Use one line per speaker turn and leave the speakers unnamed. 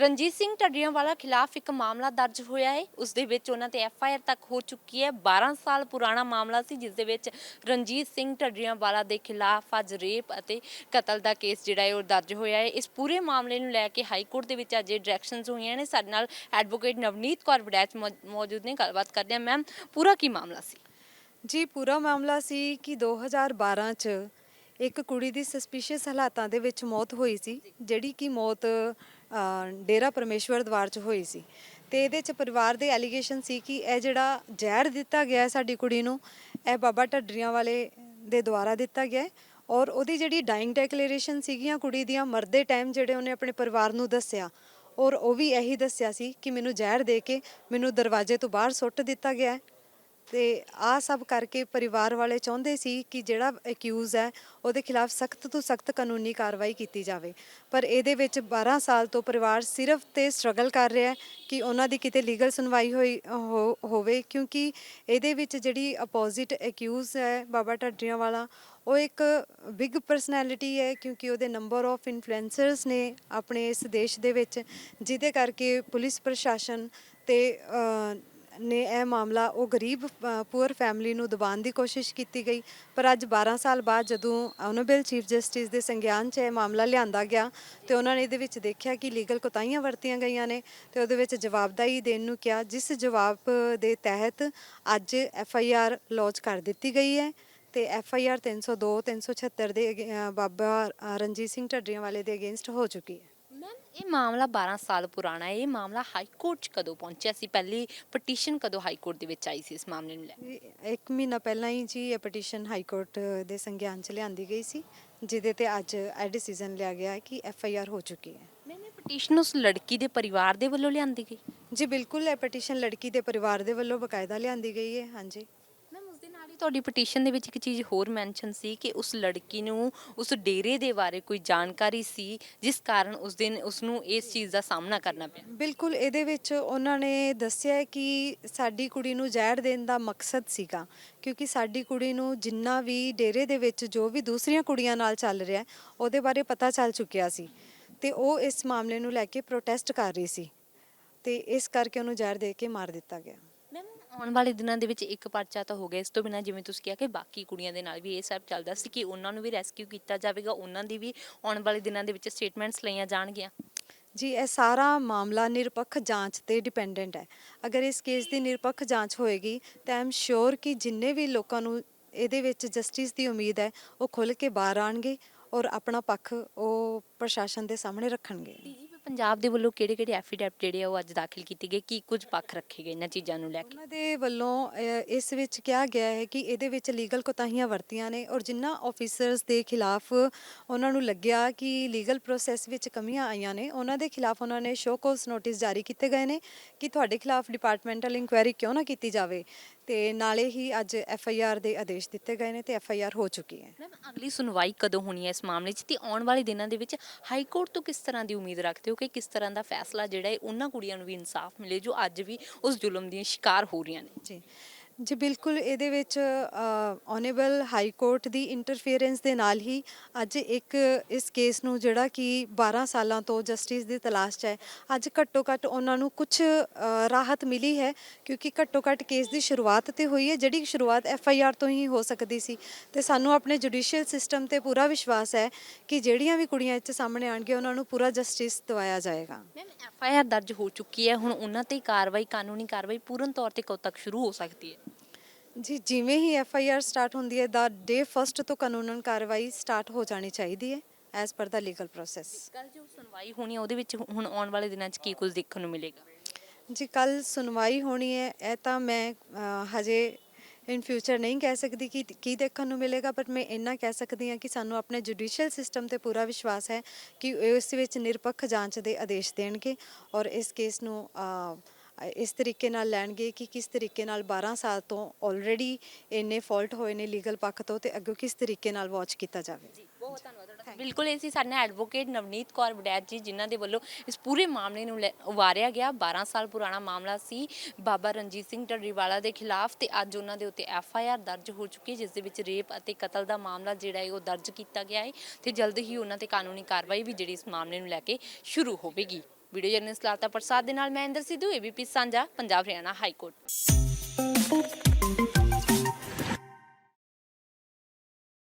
ਰਣਜੀਤ ਸਿੰਘ ਢੱਡਰੀਆਂਵਾਲਾ ਖਿਲਾਫ ਇੱਕ ਮਾਮਲਾ ਦਰਜ ਹੋਇਆ ਹੈ। ਉਸ ਦੇ ਵਿੱਚ ਉਹਨਾਂ ਤੇ ਐਫ ਆਈ ਆਰ ਤੱਕ ਹੋ ਚੁੱਕੀ ਹੈ। 12 ਸਾਲ ਪੁਰਾਣਾ ਮਾਮਲਾ ਸੀ, ਜਿਸ ਦੇ ਵਿੱਚ ਰਣਜੀਤ ਸਿੰਘ ਢੱਡਰੀਆਂਵਾਲਾ ਦੇ ਖਿਲਾਫ ਅੱਜ ਰੇਪ ਅਤੇ ਕਤਲ ਦਾ ਕੇਸ ਜਿਹੜਾ ਹੈ ਉਹ ਦਰਜ ਹੋਇਆ ਹੈ। ਇਸ ਪੂਰੇ ਮਾਮਲੇ ਨੂੰ ਲੈ ਕੇ ਹਾਈ ਕੋਰਟ ਦੇ ਵਿੱਚ ਅੱਜ ਡਾਇਰੈਕਸ਼ਨਸ ਹੋਈਆਂ ਨੇ। ਸਾਡੇ ਨਾਲ ਐਡਵੋਕੇਟ ਨਵਨੀਤ ਕੌਰ ਵੜੈਚ ਮੌਜੂਦ ਨੇ। ਗੱਲਬਾਤ ਕਰਦੇ ਹਾਂ। ਮੈਮ, ਪੂਰਾ ਕੀ ਮਾਮਲਾ ਸੀ?
ਜੀ, ਪੂਰਾ ਮਾਮਲਾ ਸੀ ਕਿ 2012 ਚ ਇੱਕ ਕੁੜੀ ਦੀ ਸਸਪੀਸ਼ੀਅਸ ਹਾਲਾਤਾਂ ਦੇ ਵਿੱਚ ਮੌਤ ਹੋਈ ਸੀ, ਜਿਹੜੀ ਕਿ ਮੌਤ ਡੇਰਾ ਪਰਮੇਸ਼ਵਰ ਦਵਾਰ ਚ ਹੋਈ ਸੀ। ਤੇ ਇਹਦੇ ਚ ਪਰਿਵਾਰ ਦੇ ਐਲੀਗੇਸ਼ਨ ਸੀ ਕਿ ਇਹ ਜਿਹੜਾ ਜ਼ਹਿਰ ਦਿੱਤਾ ਗਿਆ ਹੈ ਸਾਡੀ ਕੁੜੀ ਨੂੰ, ਇਹ ਬਾਬਾ ਢੱਡਰੀਆਂ ਵਾਲੇ ਦੇ ਦੁਆਰਾ ਦਿੱਤਾ ਗਿਆ ਹੈ ਔਰ ਉਹਦੀ ਜਿਹੜੀ ਡਾਈਂਗ ਡੈਕਲੇਰੇਸ਼ਨ ਸੀਗੀਆਂ ਕੁੜੀ ਦੀਆਂ, ਮਰਦੇ ਟਾਈਮ ਜਿਹੜੇ ਉਹਨੇ ਆਪਣੇ ਪਰਿਵਾਰ ਨੂੰ ਦੱਸਿਆ, ਔਰ ਉਹ ਵੀ ਇਹੀ ਦੱਸਿਆ ਸੀ ਕਿ ਮੈਨੂੰ ਜ਼ਹਿਰ ਦੇ ਕੇ ਮੈਨੂੰ ਦਰਵਾਜ਼ੇ ਤੋਂ ਬਾਹਰ ਸੁੱਟ ਦਿੱਤਾ ਗਿਆ ਹੈ। ਤੇ ਆ ਸਭ ਕਰਕੇ ਪਰਿਵਾਰ ਵਾਲੇ ਚਾਹੁੰਦੇ ਸੀ ਕਿ ਜਿਹੜਾ ਅਕਿਊਜ਼ ਹੈ, ਉਹਦੇ ਖਿਲਾਫ ਸਖਤ ਤੋਂ ਸਖਤ ਕਾਨੂੰਨੀ ਕਾਰਵਾਈ ਕੀਤੀ ਜਾਵੇ। ਪਰ ਇਹਦੇ ਵਿੱਚ 12 ਸਾਲ ਤੋਂ ਪਰਿਵਾਰ ਸਿਰਫ ਤੇ ਸਟਰਗਲ ਕਰ ਰਿਹਾ ਹੈ ਕਿ ਉਹਨਾਂ ਦੀ ਕਿਤੇ ਲੀਗਲ ਸੁਣਵਾਈ ਹੋਈ, ਹੋ- ਹੋਵੇ। ਕਿਉਂਕਿ ਇਹਦੇ ਵਿੱਚ ਜਿਹੜੀ ਅਪੋਜ਼ਿਟ ਅਕਿਊਜ਼ ਹੈ ਬਾਬਾ ਢੱਡਰੀਆਂ ਵਾਲਾ ਉਹ ਇੱਕ ਬਿਗ ਪਰਸਨੈਲਿਟੀ ਹੈ ਕਿਉਂਕਿ ਉਹਦੇ ਨੰਬਰ ਆਫ ਇਨਫਲੂਐਂਸਰਸ ਨੇ ਆਪਣੇ ਇਸ ਦੇਸ਼ ਦੇ ਵਿੱਚ, ਜਿਹਦੇ ਕਰਕੇ ਪੁਲਿਸ ਪ੍ਰਸ਼ਾਸਨ ਤੇ ਨੇ ਇਹ ਮਾਮਲਾ ਉਹ ਗਰੀਬ ਪੂਅਰ ਫੈਮਿਲੀ ਨੂੰ ਦਬਾਉਣ ਦੀ ਕੋਸ਼ਿਸ਼ ਕੀਤੀ ਗਈ। ਪਰ ਅੱਜ 12 ਸਾਲ ਬਾਅਦ ਜਦੋਂ ਆਨਰੇਬਲ ਚੀਫ ਜਸਟਿਸ ਦੇ ਸੰਗਿਆਨ 'ਚ ਇਹ ਮਾਮਲਾ ਲਿਆਂਦਾ ਗਿਆ, ਤੇ ਉਹਨਾਂ ਨੇ ਇਹਦੇ ਵਿੱਚ ਦੇਖਿਆ ਕਿ ਲੀਗਲ ਕੋਤਾਹੀਆਂ ਵਰਤੀਆਂ ਗਈਆਂ ਨੇ ਤੇ ਉਹਦੇ ਵਿੱਚ ਜਵਾਬਦਾਈ ਦੇਣ ਨੂੰ ਕਿਹਾ, ਜਿਸ ਜਵਾਬ ਦੇ ਤਹਿਤ ਅੱਜ ਐਫ ਆਈ ਆਰ ਲੌਂਚ ਕਰ ਦਿੱਤੀ ਗਈ ਹੈ ਤੇ ਐਫ ਆਈ ਆਰ 302 376 ਦੇ ਅਗੇ- ਬਾਬਾ ਰਣਜੀਤ ਸਿੰਘ ਢੱਡਰੀਆਂ ਵਾਲੇ ਦੇ ਅਗੇਂਸਟ ਹੋ ਚੁੱਕੀ ਹੈ।
ਇਹ ਮਾਮਲਾ 12 ਸਾਲ ਪੁਰਾਣਾ ਹੈ। ਇਹ ਮਾਮਲਾ ਹਾਈ ਕੋਰਟ 'ਚ ਕਦੋਂ ਪਹੁੰਚਿਆ ਸੀ? ਪਹਿਲੀ ਪਟੀਸ਼ਨ ਕਦੋਂ ਹਾਈ ਕੋਰਟ ਦੇ ਵਿੱਚ ਆਈ ਸੀ ਇਸ ਮਾਮਲੇ ਨੂੰ ਲੈ ਕੇ?
ਇੱਕ ਮਹੀਨਾ ਪਹਿਲਾਂ ਹੀ ਜੀ ਇਹ ਪਟੀਸ਼ਨ ਹਾਈ ਕੋਰਟ ਦੇ ਸੰਗਿਆਨ 'ਚ ਲਿਆਂਦੀ ਗਈ ਸੀ ਜਿਹਦੇ ਤੇ ਅੱਜ ਇਹ ਡਿਸੀਜਨ ਲਿਆ ਗਿਆ ਹੈ ਕਿ ਐਫ ਆਈ ਆਰ ਹੋ ਚੁੱਕੀ ਹੈ।
ਇਹ ਪਟੀਸ਼ਨ ਉਸ ਲੜਕੀ ਦੇ ਪਰਿਵਾਰ ਦੇ ਵੱਲੋਂ ਲਿਆਂਦੀ ਗਈ?
ਜੀ ਬਿਲਕੁਲ ਇਹ ਪਟੀਸ਼ਨ ਲੜਕੀ ਦੇ ਪਰਿਵਾਰ ਦੇ ਵੱਲੋਂ ਬਕਾਇਦਾ ਲਿਆਂਦੀ ਗਈ ਹੈ। ਹਾਂਜੀ।
ਉਸ ਦੇ ਨਾਲ ਹੀ ਤੁਹਾਡੀ ਪਟੀਸ਼ਨ ਦੇ ਵਿੱਚ ਇੱਕ ਚੀਜ਼ ਹੋਰ ਮੈਂਸ਼ਨ ਸੀ ਕਿ ਉਸ ਲੜਕੀ ਨੂੰ ਉਸ ਡੇਰੇ ਦੇ ਬਾਰੇ ਕੋਈ ਜਾਣਕਾਰੀ ਸੀ, ਜਿਸ ਕਾਰਨ ਉਸ ਦਿਨ ਉਸ ਨੂੰ ਇਸ ਚੀਜ਼ ਦਾ ਸਾਹਮਣਾ ਕਰਨਾ ਪਿਆ?
ਬਿਲਕੁਲ, ਇਹਦੇ ਵਿੱਚ ਉਹਨਾਂ ਨੇ ਦੱਸਿਆ ਕਿ ਸਾਡੀ ਕੁੜੀ ਨੂੰ ਜ਼ਹਿਰ ਦੇਣ ਦਾ ਮਕਸਦ ਸੀਗਾ, ਕਿਉਂਕਿ ਸਾਡੀ ਕੁੜੀ ਨੂੰ ਜਿੰਨਾ ਵੀ ਡੇਰੇ ਦੇ ਵਿੱਚ ਜੋ ਵੀ ਦੂਸਰੀਆਂ ਕੁੜੀਆਂ ਨਾਲ ਚੱਲ ਰਿਹਾ, ਉਹਦੇ ਬਾਰੇ ਪਤਾ ਚੱਲ ਚੁੱਕਿਆ ਸੀ ਤੇ ਉਹ ਇਸ ਮਾਮਲੇ ਨੂੰ ਲੈ ਕੇ ਪ੍ਰੋਟੈਸਟ ਕਰ ਰਹੀ ਸੀ ਤੇ ਇਸ ਕਰਕੇ ਉਹਨੂੰ ਜ਼ਹਿਰ ਦੇ ਕੇ ਮਾਰ ਦਿੱਤਾ ਗਿਆ।
ਆਉਣ ਵਾਲੇ ਦਿਨਾਂ ਦੇ ਵਿੱਚ ਇੱਕ ਪਰਚਾ ਤਾਂ ਹੋ ਗਿਆ ਇਸ ਤੋਂ ਬਿਨਾਂ ਜਿਵੇਂ ਤੁਸੀਂ ਕਿਹਾ ਕਿ ਬਾਕੀ ਕੁੜੀਆਂ ਦੇ ਨਾਲ ਵੀ ਇਹ ਸਭ ਚੱਲਦਾ ਸੀ ਕਿ ਉਹਨਾਂ ਨੂੰ ਵੀ ਰੈਸਕਿਊ ਕੀਤਾ ਜਾਵੇਗਾ ਉਹਨਾਂ ਦੀ ਵੀ ਆਉਣ ਵਾਲੇ ਦਿਨਾਂ ਦੇ ਵਿੱਚ ਸਟੇਟਮੈਂਟਸ ਲਈਆਂ ਜਾਣਗੀਆਂ।
ਜੀ ਇਹ ਸਾਰਾ ਮਾਮਲਾ ਨਿਰਪੱਖ ਜਾਂਚ ਤੇ ਡਿਪੈਂਡੈਂਟ ਹੈ। ਅਗਰ ਇਸ ਕੇਸ ਦੀ ਨਿਰਪੱਖ ਜਾਂਚ ਹੋਏਗੀ ਤਾਂ ਆਮ ਸ਼ੋਰ ਕਿ ਜਿੰਨੇ ਵੀ ਲੋਕਾਂ ਨੂੰ ਇਹਦੇ ਵਿੱਚ ਜਸਟਿਸ ਦੀ ਉਮੀਦ ਹੈ ਉਹ ਖੁੱਲ ਕੇ ਬਾਹਰ ਆਣਗੇ ਔਰ ਆਪਣਾ ਪੱਖ ਉਹ ਪ੍ਰਸ਼ਾਸਨ ਦੇ ਸਾਹਮਣੇ ਰੱਖਣਗੇ।
ਪੰਜਾਬ ਦੇ ਵੱਲੋਂ ਕਿਹੜੇ ਕਿਹੜੇ ਐਫੀਡੈਵਿਟ ਜਿਹੜੇ ਆ ਉਹ ਅੱਜ ਦਾਖਲ ਕੀਤੇ ਗਏ? ਕੀ ਕੁਝ ਪੱਖ ਰੱਖੇ ਗਏ ਇਹਨਾਂ ਚੀਜ਼ਾਂ ਨੂੰ ਲੈ ਕੇ?
ਉਹਨਾਂ ਦੇ ਵੱਲੋਂ ਅਹ, ਇਸ ਵਿੱਚ ਕਿਹਾ ਗਿਆ ਹੈ ਕਿ ਇਹਦੇ ਵਿੱਚ ਲੀਗਲ ਕੋਤਾਹੀਆਂ ਵਰਤੀਆਂ ਨੇ ਔਰ ਜਿਨ੍ਹਾਂ ਆਫੀਸਰਸ ਦੇ ਖਿਲਾਫ ਉਹਨਾਂ ਨੂੰ ਲੱਗਿਆ ਕਿ ਲੀਗਲ ਪ੍ਰੋਸੈਸ ਵਿੱਚ ਕਮੀਆਂ ਆਈਆਂ ਨੇ ਉਹਨਾਂ ਦੇ ਖਿਲਾਫ ਉਹਨਾਂ ਨੇ ਸ਼ੋਅ ਕੋਜ਼ ਨੋਟਿਸ ਜਾਰੀ ਕੀਤੇ ਗਏ ਨੇ ਕਿ ਤੁਹਾਡੇ ਖਿਲਾਫ ਡਿਪਾਰਟਮੈਂਟਲ ਇਨਕੁਆਇਰੀ ਕਿਉਂ ਨਾ ਕੀਤੀ ਜਾਵੇ। ਤੇ ਨਾਲੇ ਹੀ ਅੱਜ ਐਫ ਆਈ ਆਰ ਦੇ ਆਦੇਸ਼ ਦਿੱਤੇ ਗਏ ਨੇ ਤੇ ਐਫ ਆਈ ਆਰ ਹੋ ਚੁੱਕੀ ਹੈ।
ਮੈਮ ਅਗਲੀ ਸੁਣਵਾਈ ਕਦੋਂ ਹੋਣੀ ਹੈ ਇਸ ਮਾਮਲੇ 'ਚ ਤੇ ਆਉਣ ਵਾਲੇ ਦਿਨਾਂ ਦੇ ਵਿੱਚ ਹਾਈ ਕੋਰਟ ਤੋਂ ਕਿਸ ਤਰ੍ਹਾਂ ਦੀ ਉਮੀਦ ਰੱਖਦੇ ਹੋ ਕਿ ਕਿਸ ਤਰ੍ਹਾਂ ਦਾ ਫੈਸਲਾ ਜਿਹੜਾ ਹੈ ਉਹਨਾਂ ਕੁੜੀਆਂ ਨੂੰ ਵੀ ਇਨਸਾਫ ਮਿਲੇ ਜੋ ਅੱਜ ਵੀ ਉਸ ਜ਼ੁਲਮ ਦੀਆਂ ਸ਼ਿਕਾਰ ਹੋ ਰਹੀਆਂ ਨੇ?
ਜੀ। ਜੀ, ਬਿਲਕੁਲ ਇਹਦੇ ਵਿੱਚ ਆਨਰੇਬਲ ਹਾਈ ਕੋਰਟ ਦੀ ਇੰਟਰਫੀਅਰੈਂਸ ਦੇ ਨਾਲ ਹੀ ਅੱਜ ਇੱਕ ਇਸ ਕੇਸ ਨੂੰ ਜਿਹੜਾ ਕਿ 12 ਸਾਲਾਂ ਤੋਂ ਜਸਟਿਸ ਦੀ ਤਲਾਸ਼ 'ਚ ਹੈ, ਅੱਜ ਘੱਟੋ ਘੱਟ ਉਹਨਾਂ ਨੂੰ ਕੁਝ ਰਾਹਤ ਮਿਲੀ ਹੈ, ਕਿਉਂਕਿ ਘੱਟੋ ਘੱਟ ਕੇਸ ਦੀ ਸ਼ੁਰੂਆਤ ਤੇ ਹੋਈ ਹੈ, ਜਿਹੜੀ ਸ਼ੁਰੂਆਤ ਐਫ ਆਈ ਆਰ ਤੋਂ ਹੀ ਹੋ ਸਕਦੀ ਸੀ। ਤੇ ਸਾਨੂੰ ਆਪਣੇ ਜੁਡੀਸ਼ੀਅਲ ਸਿਸਟਮ ਤੇ ਪੂਰਾ ਵਿਸ਼ਵਾਸ ਹੈ ਕਿ ਜਿਹੜੀਆਂ ਵੀ ਕੁੜੀਆਂ ਇੱਥੇ ਸਾਹਮਣੇ ਆਣਗੀਆਂ ਉਹਨਾਂ ਨੂੰ ਪੂਰਾ ਜਸਟਿਸ ਦਿਵਾਇਆ ਜਾਏਗਾ।
ਮੈਮ ਐਫ ਆਈ ਆਰ ਦਰਜ ਹੋ ਚੁੱਕੀ ਹੈ, ਹੁਣ ਉਹਨਾਂ ਤੇ ਕਾਰਵਾਈ, ਕਾਨੂੰਨੀ ਕਾਰਵਾਈ ਪੂਰਨ ਤੌਰ ਤੇ ਕਦੋਂ ਤੱਕ ਸ਼ੁਰੂ ਹੋ ਸਕਦੀ ਹੈ?
ਜੀ ਜਿਵੇਂ ਹੀ ਐਫ ਆਈ ਆਰ ਸਟਾਰਟ ਹੁੰਦੀ ਹੈ ਦਾ ਡੇ ਫਸਟ ਤੋਂ ਕਾਨੂੰਨਨ ਕਾਰਵਾਈ ਸਟਾਰਟ ਹੋ ਜਾਣੀ ਚਾਹੀਦੀ ਹੈ ਐਜ਼ ਪਰ ਦਾ ਲੀਗਲ ਪ੍ਰੋਸੈਸ
ਕੱਲ ਜੋ ਸੁਣਵਾਈ ਹੋਣੀ ਹੈ ਉਹਦੇ ਵਿੱਚ ਹੁਣ ਆਉਣ ਵਾਲੇ ਦਿਨਾਂ 'ਚ ਕੀ ਕੁਝ ਦੇਖਣ ਨੂੰ ਮਿਲੇਗਾ?
ਜੀ ਕੱਲ ਸੁਣਵਾਈ ਹੋਣੀ ਹੈ ਇਹ ਤਾਂ ਮੈਂ ਅ, ਹਜੇ ਇਨ ਫਿਊਚਰ ਨਹੀਂ ਕਹਿ ਸਕਦੀ ਕਿ ਕੀ ਦੇਖਣ ਨੂੰ ਮਿਲੇਗਾ ਬਟ ਮੈਂ ਇੰਨਾ ਕਹਿ ਸਕਦੀ ਹਾਂ ਕਿ ਸਾਨੂੰ ਆਪਣੇ ਜੁਡੀਸ਼ੀਅਲ ਸਿਸਟਮ ਤੇ ਪੂਰਾ ਵਿਸ਼ਵਾਸ ਹੈ ਕਿ ਇਸ ਵਿੱਚ ਨਿਰਪੱਖ ਜਾਂਚ ਦੇ ਆਦੇਸ਼ ਦੇਣਗੇ ਔਰ ਇਸ ਕੇਸ ਨੂੰ ਅ, ਇਸ ਤਰੀਕੇ ਨਾਲ ਲੈਣਗੇ ਕਿ ਕਿਸ ਤਰੀਕੇ ਨਾਲ 12 ਸਾਲ ਤੋਂ ਆਲਰੇਡੀ ਇੰਨੇ ਫਾਲਟ ਹੋਏ ਨੇ ਲੀਗਲ ਪੱਖ ਤੋਂ ਤੇ ਅੱਗੇ ਕਿਸ ਤਰੀਕੇ ਨਾਲ ਵਾਚ ਕੀਤਾ ਜਾਵੇ।
ਬਹੁਤ ਧੰਨਵਾਦ ਤੁਹਾਡਾ। ਬਿਲਕੁਲ ਇਹ ਸੀ ਸਾਡੇ ਨਾਲ ਐਡਵੋਕੇਟ ਨਵਨੀਤ ਕੌਰ ਵਡੈਤ ਜੀ ਜਿਨ੍ਹਾਂ ਦੇ ਵੱਲੋਂ ਇਸ ਪੂਰੇ ਮਾਮਲੇ ਨੂੰ ਲੈ- ਉਵਾਰਿਆ ਗਿਆ। 12 ਸਾਲ ਪੁਰਾਣਾ ਮਾਮਲਾ ਸੀ ਬਾਬਾ ਰਣਜੀਤ ਸਿੰਘ ਢੱਡੀਵਾਲਾ ਦੇ ਖਿਲਾਫ ਤੇ ਅੱਜ ਉਹਨਾਂ ਦੇ ਉੱਤੇ ਐਫ ਆਈ ਆਰ ਦਰਜ ਹੋ ਚੁੱਕੀ ਹੈ ਜਿਸ ਦੇ ਵਿੱਚ ਰੇਪ ਅਤੇ ਕਤਲ ਦਾ ਮਾਮਲਾ ਜਿਹੜਾ ਹੈ ਉਹ ਦਰਜ ਕੀਤਾ ਗਿਆ ਹੈ ਤੇ ਜਲਦ ਹੀ ਉਹਨਾਂ ਤੇ ਕਾਨੂੰਨੀ ਕਾਰਵਾਈ ਵੀ ਜਿਹੜੀ ਇਸ ਮਾਮਲੇ ਨੂੰ ਲੈ ਕੇ ਸ਼ੁਰੂ ਹੋਵੇਗੀ। ਵੀਡੀਓ ਜਰਨਲਿਸਟ ਲਾਤਾ ਪ੍ਰਸਾਦ ਦੇ ਨਾਲ ਮੈਂ ਇੰਦਰ ਸਿੱਧੂ ਏਬੀਪੀ ਸਾਂਝਾ ਪੰਜਾਬ ਹਰਿਆਣਾ ਹਾਈ ਕੋਰਟ